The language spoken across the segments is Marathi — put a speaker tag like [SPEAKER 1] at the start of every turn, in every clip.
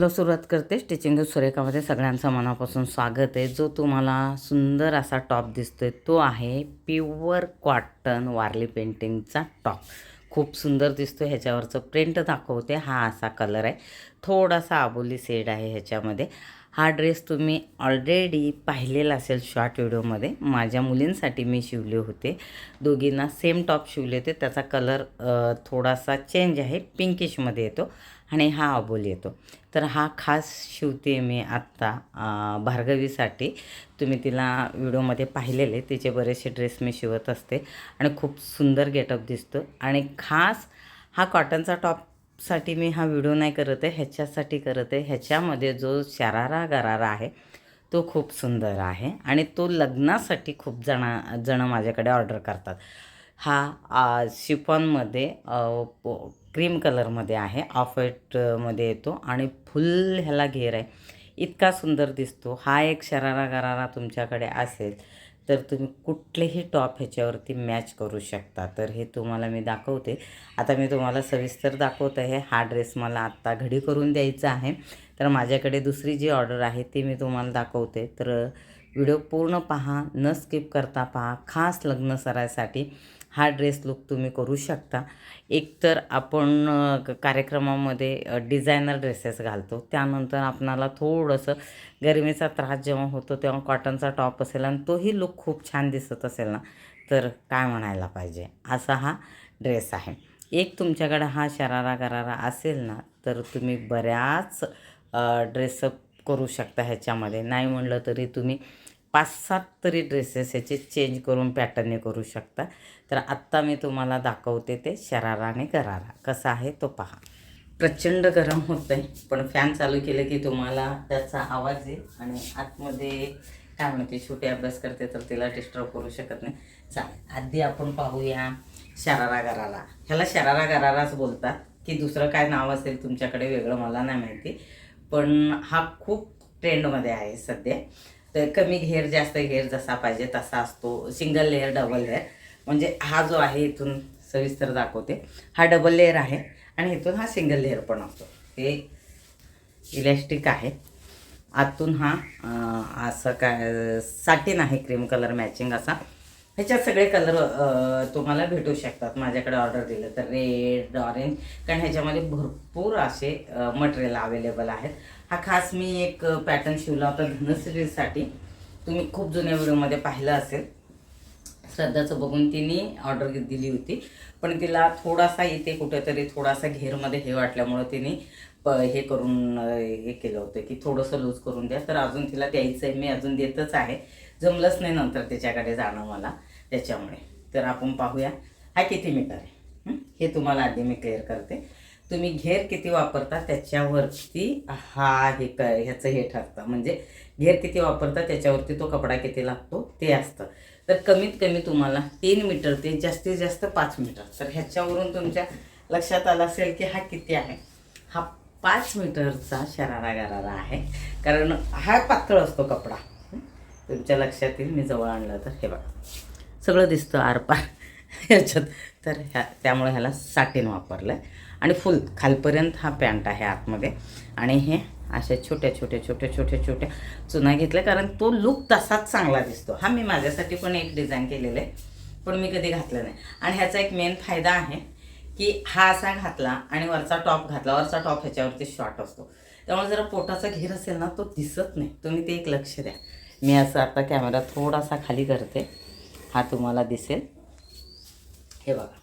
[SPEAKER 1] व्हिडिओला सुरुवात करते. स्टिचिंग सुरेखामध्ये सगळ्यांचं मनापासून स्वागत आहे. जो तुम्हाला सुंदर असा टॉप दिसतो आहे तो आहे प्युअर कॉटन वारली पेंटिंगचा टॉप खूप सुंदर दिसतो ह्याच्यावरचं प्रिंट दाखवते. हा असा कलर आहे. थोडासा आबोली शेड आहे ह्याच्यामध्ये. हा ड्रेस तुम्ही ऑलरेडी पाहिलेला असेल शॉर्ट व्हिडिओमध्ये माझ्या मुलींसाठी मी शिवले होते. दोघींना सेम टॉप शिवले होते. त्याचा कलर थोडासा चेंज आहे. पिंकिशमध्ये येतो आणि हा अबोल येतो. तर हा खास शिवते मी आत्ता भार्गवीसाठी. तुम्ही तिला व्हिडिओमध्ये पाहिलेले. तिचे बरेचसे ड्रेस मी शिवत असते. आणि खूप सुंदर गेटअप दिसतो. आणि खास हा कॉटनचा टॉप साठी मी हा व्हिडिओ नाही करत आहे ह्याच्यासाठी करत आहे. ह्याच्यामध्ये जो शरारा गरारा आहे तो खूप सुंदर आहे आणि तो लग्नासाठी खूप जणा जणं माझ्याकडे ऑर्डर करतात. हा शिफॉनमध्ये क्रीम कलरमध्ये आहे ऑफ व्हाईटमध्ये येतो आणि फुल ह्याला घेर आहे. इतका सुंदर दिसतो. हा एक शरारा गरारा तुमच्याकडे असेल तर तुम्ही कुठलेही टॉप ह्याच्यावरती मॅच करू शकता. तर हे तुम्हाला मी दाखवते. आता मी तुम्हाला सविस्तर दाखवत आहे हा ड्रेस मला आत्ता घडी करून द्यायचा आहे. तर माझ्याकडे दुसरी जी ऑर्डर आहे ती मी तुम्हाला दाखवते. तर व्हिडिओ पूर्ण पहा न स्किप करता पहा. खास लग्न सरायसाठी हा ड्रेस लुक तुम्ही करू शकता. एकतर आपण क- कार्यक्रमामध्ये डिझायनर ड्रेसेस घालतो. त्यानंतर आपणाला थोडंसं गरमीचा त्रास जेव्हा होतो तेव्हा कॉटनचा टॉप असेल आणि तोही लुक खूप छान दिसत असेल ना तर काय म्हणायला पाहिजे? असा हा ड्रेस आहे. एक तुमच्याकडे हा शरारा गरारा असेल ना तर तुम्ही बऱ्याच ड्रेसअप करू शकता ह्याच्यामध्ये. नाही म्हणलं तरी तुम्ही पाच सात तरी ड्रेसेस ह्याचे चेंज करून पॅटर्नने करू शकता. तर आत्ता मी तुम्हाला दाखवते ते शरारा आणि गरारा कसा आहे तो पहा. प्रचंड गरम होतं आहे पण फॅन चालू केलं की तुम्हाला त्याचा आवाज येईल आणि आतमध्ये काय म्हणते छोटी अभ्यास करते तर तिला डिस्टर्ब करू शकत नाही. चालेल आधी आपण पाहूया शरारा गरारा ह्याला शरारा गराराच बोलतात की दुसरं काय नाव असेल तुमच्याकडे वेगळं मला नाही माहिती. पण हा खूप ट्रेंडमध्ये आहे सध्या. तर कमी घेर जास्त घेर जसा पाहिजे तसा असतो. सिंगल लेअर डबल लेअर म्हणजे हा जो आहे इथून सविस्तर दाखवते. हा डबल लेअर आहे आणि इथून हा सिंगल लेअर पण असतो. हे इलॅस्टिक आहे. आतून हा असं काय साटीन आहे क्रीम कलर मॅचिंग असा. ह्याच्यात सगळे कलर तुम्हाला भेटू शकतात. माझ्याकडे ऑर्डर दिलं तर रेड ऑरेंज कारण ह्याच्यामध्ये भरपूर असे मटेरियल अवेलेबल आहेत. हा खास मी एक पॅटर्न शिवला होता धनश्रीसाठी तुम्ही खूप जुन्या व्हिडिओमध्ये पाहिलं असेल. श्रद्धाचं बघून तिने ऑर्डर दिली होती. पण तिला थोडासा इथे कुठेतरी थोडासा घेरमध्ये हे वाटल्यामुळं तिने प हे करून हे केलं होतं की थोडंसं लूज करून द्या. तर अजून तिला द्यायचं आहे मी अजून देतच आहे. जमलंच नाही नंतर त्याच्याकडे जाणं मला त्याच्यामुळे. तर आपण पाहूया. हा किती मीटर आहे? हे? तुम्हाला आधी मी क्लिअर करते. तुम्ही घेर किती वापरता त्याच्यावरती हा हे क ह्याचं हे ठरतं. म्हणजे घेर किती वापरता त्याच्यावरती तो कपडा किती लागतो ते असतं. तर कमीत कमी तुम्हाला तीन मीटर ते जास्तीत जास्त पाच मीटर. तर ह्याच्यावरून तुमच्या लक्षात आलं असेल की हा किती आहे. हा पाच मीटरचा शरारा गरारा आहे. कारण हा पातळ असतो कपडा. तुमच्या लक्षात येईल मी जवळ आणलं तर हे बघा. सगळं दिसतं आरपार. ह्याच्यात. तर ह्या त्यामुळे ह्याला साटीन वापरलं आहे आणि फुल खालपर्यंत हा पॅन्ट आहे आतमध्ये. आणि हे अशा छोट्या छोट्या छोट्या छोट्या छोट्या चुना घेतल्या कारण तो लुक तसाच चांगला दिसतो. हा मी माझ्यासाठी पण एक डिझाईन केलेलं आहे पण मी कधी घातलं नाही. आणि ह्याचा एक मेन फायदा आहे की हा असा घातला आणि वरचा टॉप घातला. वरचा टॉप ह्याच्यावरती शॉर्ट असतो. त्यामुळे जरा पोटाचा घेर असेल ना तो दिसत नाही. तुम्ही ते एक लक्ष द्या. मी असं आता कॅमेरा थोडासा खाली करते. हा तुम्हाला दिसेल. हे बघा.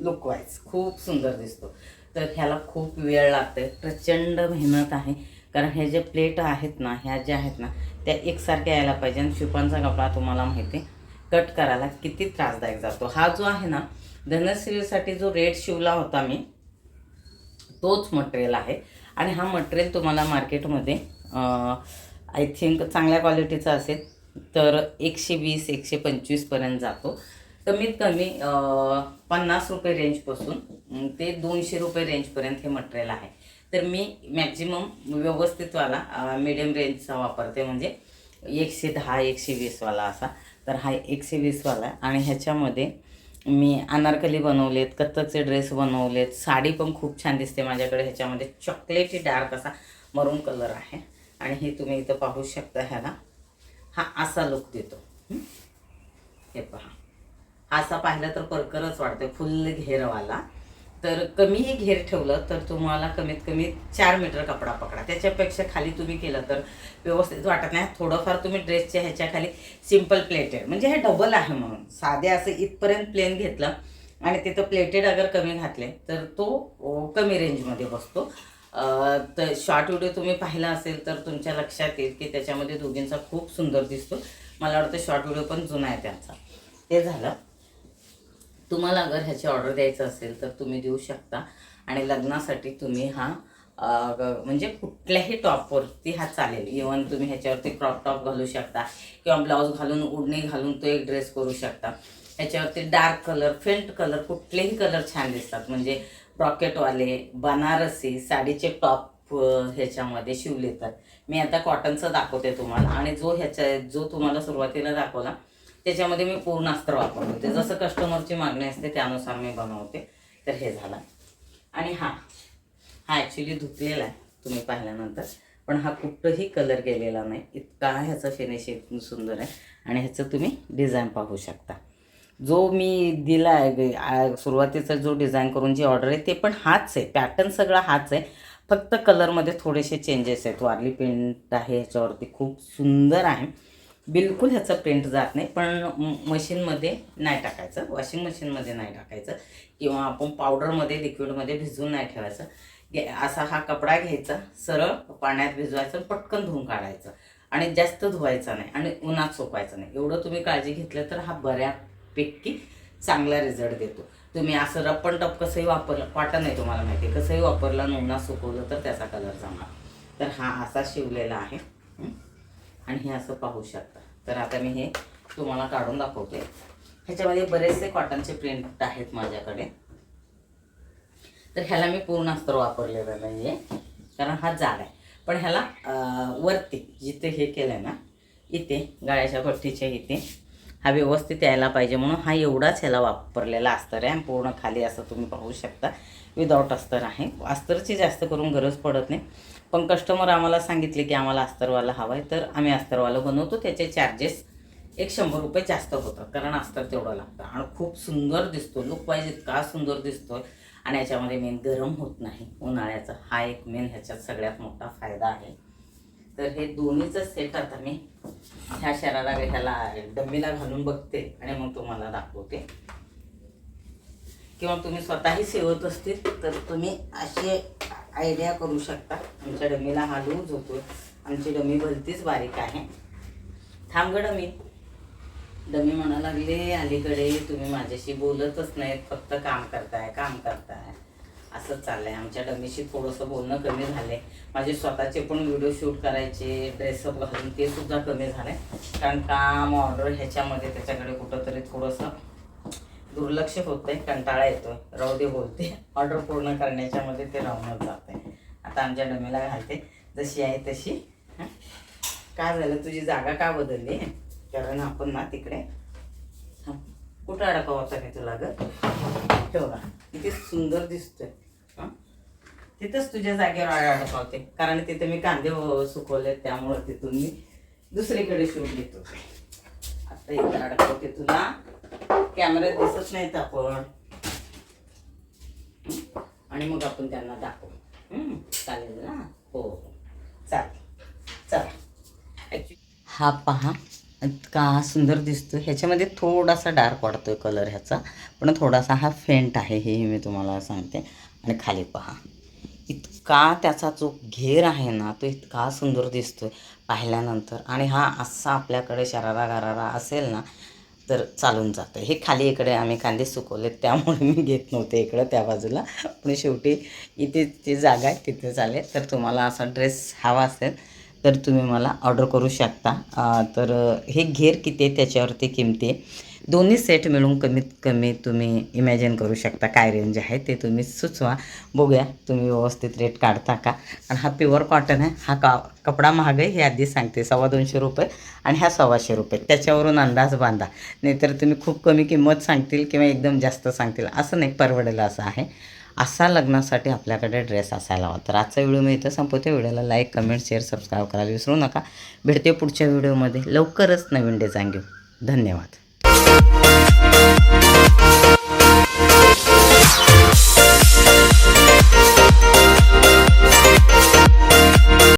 [SPEAKER 1] लुक वाईज खूप सुंदर दिसतो. तर ह्याला खूप वेळ लागते प्रचंड मेहनत आहे. कारण हे जे प्लेट आहेत ना ह्या ज्या आहेत ना त्या एकसारख्या यायला पाहिजे. आणि शिपांचा कपडा तुम्हाला माहिती आहे, कट करायला किती त्रासदायक जातो. हा जो आहे ना धनश्रीसाठी जो रेड शिवला होता मी तोच मटेरियल आहे. आणि हा मटेरियल तुम्हाला मार्केटमध्ये आय थिंक चांगल्या क्वालिटीचा असेल तर एकशे वीस एकशे पंचवीसपर्यंत जातो. कमीत कमी पन्नास रुपये रेंजपासून ते दोनशे रुपये रेंजपर्यंत हे मटेरियल आहे. तर मी मॅक्झिमम व्यवस्थितवाला मिडियम रेंजचा वापरते म्हणजे एकशे दहा एकशे वीसवाला असा. तर हा एकशे वीसवाला आहे. आणि ह्याच्यामध्ये मी अनारकली बनवलेत कथ्थकचे ड्रेस बनवलेत साडी पण खूप छान दिसते माझ्याकडे. ह्याच्यामध्ये चॉकलेटी डार्क असा मरून कलर आहे. आणि हे तुम्ही इथं पाहू शकता ह्याला. हा असा लुक देतो. हे पहा. असा पाहिला तर परकरच वाटते फुल घेरवाला तर कमीही घेर ठेवलं तर तुम्हाला कमीत कमी चार मीटर कपडा पकडा. त्याच्यापेक्षा खाली तुम्ही केलं तर व्यवस्थित वाटत नाही. थोडंफार तुम्ही ड्रेसच्या ह्याच्या खाली सिंपल प्लेटेड म्हणजे हे डबल आहे म्हणून. साधे असं इथपर्यंत प्लेन घेतलं आणि तिथं प्लेटेड अगर कमी घातले तर तो कमी रेंजमध्ये बसतो. तर शॉर्ट व्हिडिओ तुम्ही पाहिला असेल तर तुमच्या लक्षात येईल की त्याच्यामध्ये दोघींचा खूप सुंदर दिसतो. मला वाटतं शॉर्ट व्हिडिओ पण जुना आहे त्यांचा. ते झालं. तुम्हाला अगर ह्याची ऑर्डर द्यायचं असेल तर तुम्ही देऊ शकता. आणि लग्नासाठी तुम्ही हा म्हणजे कुठल्याही टॉपवरती हा चालेल. इवन तुम्ही ह्याच्यावरती क्रॉप टॉप घालू शकता किंवा ब्लाऊज घालून उडणी घालून तो एक ड्रेस करू शकता. ह्याच्यावरती डार्क कलर फेंट कलर कुठलेही कलर छान दिसतात. म्हणजे ब्रॉकेटवाले बनारसी साडीचे टॉप ह्याच्यामध्ये शिवले तर मी आता कॉटनचं दाखवते तुम्हाला. आणि जो ह्याच्या जो तुम्हाला सुरुवातीला दाखवला त्याच्यामध्ये मी पूर्ण अस्त्र वापरते. जसं कस्टमरची मागणी असते त्यानुसार मी बनवते. तर हे झालं. आणि हा हा ॲक्च्युली धुतलेला आहे तुम्ही पाहिल्यानंतर. पण हा कुठंही कलर गेलेला नाही. इतका ह्याचं फिनिशिंग सुंदर आहे. आणि ह्याचं तुम्ही डिझाईन पाहू शकता. जो मी दिला आहे सुरुवातीचा जो डिझाईन करून जी ऑर्डर आहे ते पण हाच आहे. पॅटर्न सगळा हाच आहे. फक्त कलरमध्ये थोडेसे चेंजेस आहेत. वारली पेंट आहे ह्याच्यावरती खूप सुंदर आहे. बिलकुल ह्याचं प्रिंट जात नाही पण मशीनमध्ये नाही टाकायचं. वॉशिंग मशीनमध्ये नाही टाकायचं. किंवा आपण पावडरमध्ये लिक्विडमध्ये भिजवून नाही ठेवायचं. घे असा हा कपडा घ्यायचा सरळ पाण्यात भिजवायचं पटकन धुवून काढायचं. आणि जास्त धुवायचा नाही आणि उन्हात सोपायचं नाही. एवढं तुम्ही काळजी घेतलं तर हा बऱ्यापैकी चांगला रिझल्ट देतो. तुम्ही असं रप्पन टप कसंही वापरलं वाटत नाही तुम्हाला माहिती आहे. कसंही वापरलं आणि उन्हात सुकवलं तर त्याचा कलर जमा तर हा असा शिवलेला आहे. आणि हे असं पाहू शकता. तर आता मी हे तुम्हाला काढून दाखवते. ह्याच्यामध्ये बरेचसे कॉटनचे प्रिंट आहेत माझ्याकडे. तर ह्याला मी पूर्ण अस्तर वापरलेलं नाही आहे कारण हा जाड आहे. पण ह्याला वरती जिथे हे केलं आहे ना इथे गाळ्याच्या पट्टीच्या इथे हा व्यवस्थित यायला पाहिजे. म्हणून हा एवढाच ह्याला वापरलेला अस्तर आहे. पूर्ण खाली असं तुम्ही पाहू शकता. विदाऊट अस्तर आहे. अस्तरची जास्त करून गरज पडत नाही. पण कस्टमर आम्हाला सांगितले की आम्हाला अस्तरवाला हवा आहे तर आम्ही अस्तरवाला बनवतो. त्याचे चार्जेस एक शंभर रुपये जास्त होतात कारण अस्तर तेवढं लागतं. आणि खूप सुंदर दिसतो लुक वाईज इतका सुंदर दिसतो आणि याच्यामध्ये मेन गरम होत नाही उन्हाळ्याचा. हा एक मेन ह्याच्यात सगळ्यात मोठा फायदा आहे. तर हे दोन्हीचं सेट आता मी ह्या शराला ह्याला डम्मीला घालून बघते आणि मग तुम्हाला दाखवते. किंवा तुम्ही स्वतःही सेवत असतील तर तुम्ही असे आयडिया करू शकता. आमच्या डमीला हा लूज होतो आमची डमी भलतीच बारीक आहे. थांब ग डमी. डमी म्हणा लागले अलीकडे तुम्ही माझ्याशी बोलतच नाहीत. फक्त काम करताय काम करताय. असं चाललंय. आमच्या डमीशी थोडंसं बोलणं कमी झालंय. माझे स्वतःचे पण व्हिडिओ शूट करायचे ड्रेसअप घालून ते सुद्धा कमी झालंय. कारण काम ऑर्डर ह्याच्यामध्ये त्याच्याकडे कुठंतरी थोडंसं दुर्लक्ष होतंय कंटाळा येतोय. राहू दे बोलते. ऑर्डर पूर्ण करण्याच्या मध्ये ते राहूनच जाते आता आमच्या डमीला घालते. जशी आहे तशी. काय झालं? तुझी जागा का बदलली? कारण आपण ना तिकडे कुठं अडकाव होता मी तुला ग? ठेवा किती सुंदर दिसतोय. हं? तिथंच तुझ्या जागेवर अडकावते. कारण तिथे मी कांदे सुकवले त्यामुळं तिथून मी दुसरीकडे शूट घेतो आता इथं अडकवते तुला. कॅमेऱ्यात दिसत नाहीत आपण. आणि मग आपण त्यांना दाखवू. चालेल ना? हो, हो. चालेल. चालेल हा पहा इतका सुंदर दिसतो ह्याच्यामध्ये थोडासा डार्क वाटतोय कलर ह्याचा पण थोडासा हा फेंट आहे हे मी तुम्हाला सांगते. आणि खाली पहा. इतका त्याचा जो घेर आहे ना तो इतका सुंदर दिसतोय. पाहिल्यानंतर. आणि हा असा आपल्याकडे शरारा गरारा असेल ना तर चालून जातं. हे खाली इकडे आम्ही कांदे सुकवले त्यामुळे मी घेत नव्हते इकडं त्या बाजूला. पण शेवटी इथे जी जागा आहे तिथे चालेल. तर तुम्हाला असा ड्रेस हवा असेल तर तुम्ही मला ऑर्डर करू शकता. तर हे घेर किती आहे त्याच्यावरती किमती आहे? दोन्ही सेट मिळून कमीत कमी तुम्ही इमॅजिन करू शकता काय रेंज आहे ते तुम्ही सुचवा. बघूया तुम्ही व्यवस्थित रेट काढता का? आणि हा प्युअर कॉटन आहे. हा का कपडा महाग आहे हे आधी सांगते. सव्वा दोनशे रुपये आणि ह्या सव्वाशे रुपये. त्याच्यावरून अंदाज बांधा. नाहीतर तुम्ही खूप कमी किंमत सांगतील किंवा एकदम जास्त सांगतील. असं नाही परवडेल असं आहे. असा लग्नासाठी आपल्याकडे ड्रेस असायला हवा. तर आजचा व्हिडिओ मी इथं संपवते. व्हिडिओला लाईक कमेंट शेअर सबस्क्राईब करायला विसरू नका. भेटते पुढच्या व्हिडिओमध्ये लवकरच नवीन डिझाईन घेऊ. धन्यवाद. Bye.